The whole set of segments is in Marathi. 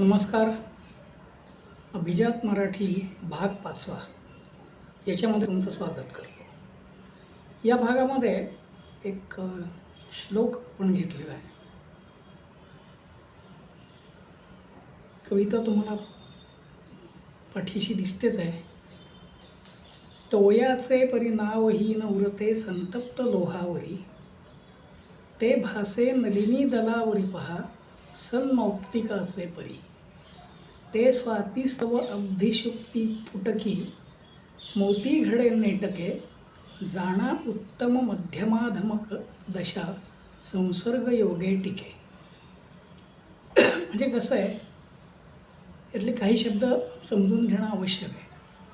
नमस्कार. अभिजात मराठी भाग पाचवा. याच्यामध्ये तुमचं स्वागत करतो. या भागामध्ये एक श्लोक पण घेतलेला आहे. कविता तुम्हाला पाठीशी दिसतेच आहे. तोयाचे परिणावहीन उरते संतप्त लोहावरी. ते भासे नलिनी दलावरी पहा सन्मौक्तिकाचे परी. ते स्वातीस्तव अब्धिशुक्ती फुटकी मोती घडे नेटके जाणा उत्तम मध्यमाधमक दशा संसर्ग योगे टिके. म्हणजे कसं आहे यातले काही शब्द समजून घेणं आवश्यक आहे.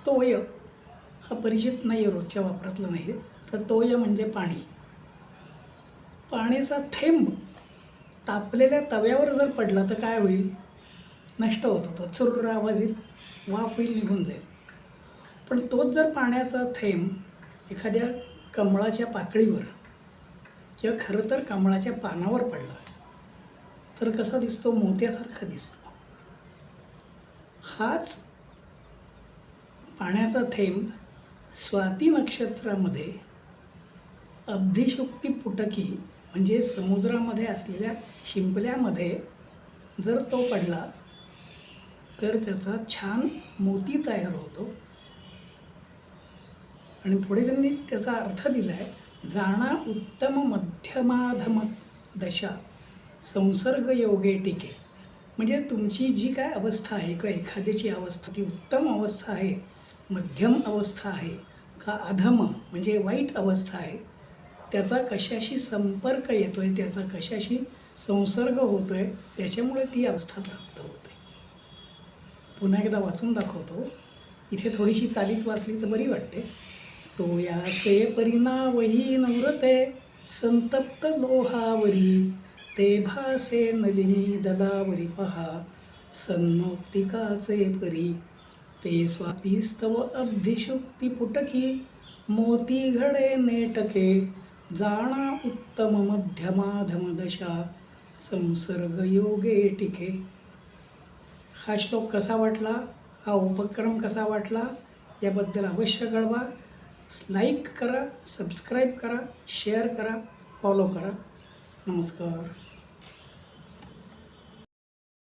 तोय हा परिचित नाही आहे रोजच्या वापरातला नाही आहे तर तोय म्हणजे पाणी. पाण्याचा थेंब तापलेल्या तव्यावर जर पडला तर काय होईल? नष्ट होत होता. चुर्र आवाज येईल वाफ होईल निघून जाईल. पण तोच जर पाण्याचा थेंब एखाद्या कमळाच्या पाकळीवर किंवा खरं तर कमळाच्या पानावर पडला तर कसा दिसतो? मोत्यासारखा दिसतो. हाच पाण्याचा थेंब स्वाती नक्षत्रामध्ये अब्धिशुक्ती पुटकी म्हणजे समुद्रामध्ये असलेल्या शिंपल्यामध्ये जर तो पडला तर त्याचा छान मोती तयार होतो. आणि पुढे त्यांनी त्याचा अर्थ दिला आहे जाणा उत्तम मध्यमाधम दशा संसर्ग योगे टिके. म्हणजे तुमची जी काय अवस्था आहे किंवा एखाद्याची अवस्था ती उत्तम अवस्था आहे मध्यम अवस्था आहे का अधम म्हणजे वाईट अवस्था आहे त्याचा कशाशी संपर्क येतो आहे त्याचा कशाशी संसर्ग होतो आहे त्याच्यामुळे ती अवस्था प्राप्त पुन्हा एकदा वाचून दाखवतो. इथे थोडीशी चालीत वाचली तर बरी वाटते. तो याचे परिणामही नवरते संतप्त लोहावरी ते भासे नलिनी दलावरी पहा सन्मौक्तिकाचे परी. ते स्वातीस्तव अब्धिशुक्ती पुटकी मोती घडे नेटके जाणा उत्तम मध्यमाधम दशा संसर्ग योगे टिके. हा श्लोक कसा वाटला? हा उपक्रम कसा वाटला? याबद्दल अवश्य कळवा. लाईक करा सबस्क्राईब करा शेअर करा फॉलो करा. नमस्कार.